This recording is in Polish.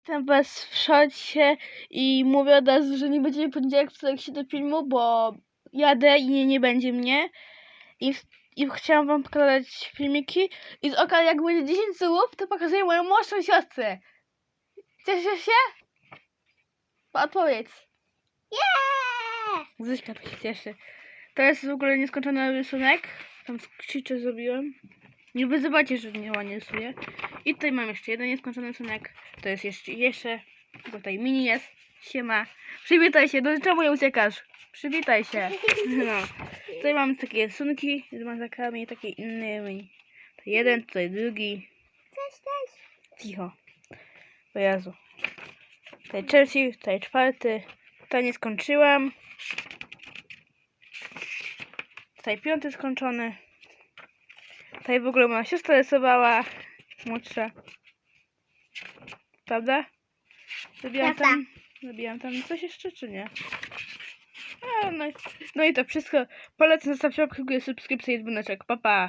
Witam was w szocie i mówię od razu, że nie będzie poniedziałek w trakcie do filmu, bo jadę i nie, nie będzie mnie. I, I chciałam wam pokazać filmiki. I z oka jak będzie 10 słów, to pokazuję moją młodszą siostrę. Cieszysz się? Odpowiedz. Yeah! Zyśka to się cieszy. To jest w ogóle nieskończony rysunek. Tam krzycze zrobiłem. Niby zobaczcie, że nie ładnie rysuję. I tutaj mam jeszcze jeden nieskończony rysunek. To jest jeszcze, jeszcze. Tutaj mini jest. Siema. Przywitaj się, do czemu nie uciekasz? Przywitaj się. No. Tutaj mam takie rysunki z mazakami i takie innymi. To jeden, tutaj drugi. Cześć, cześć. Cicho. O Jezu. Tutaj trzeci, tutaj czwarty. Tutaj nie skończyłam. Tutaj piąty skończony. Tutaj w ogóle moja siostra rysowała. Młodsza. Prawda? Zrobiłam Prawda. tam, zrobiłam tam coś jeszcze, czy nie? A, no, i- no i to wszystko. Polecam zostawić łapkę w górę, subskrypcję i dzwoneczek. Pa, pa.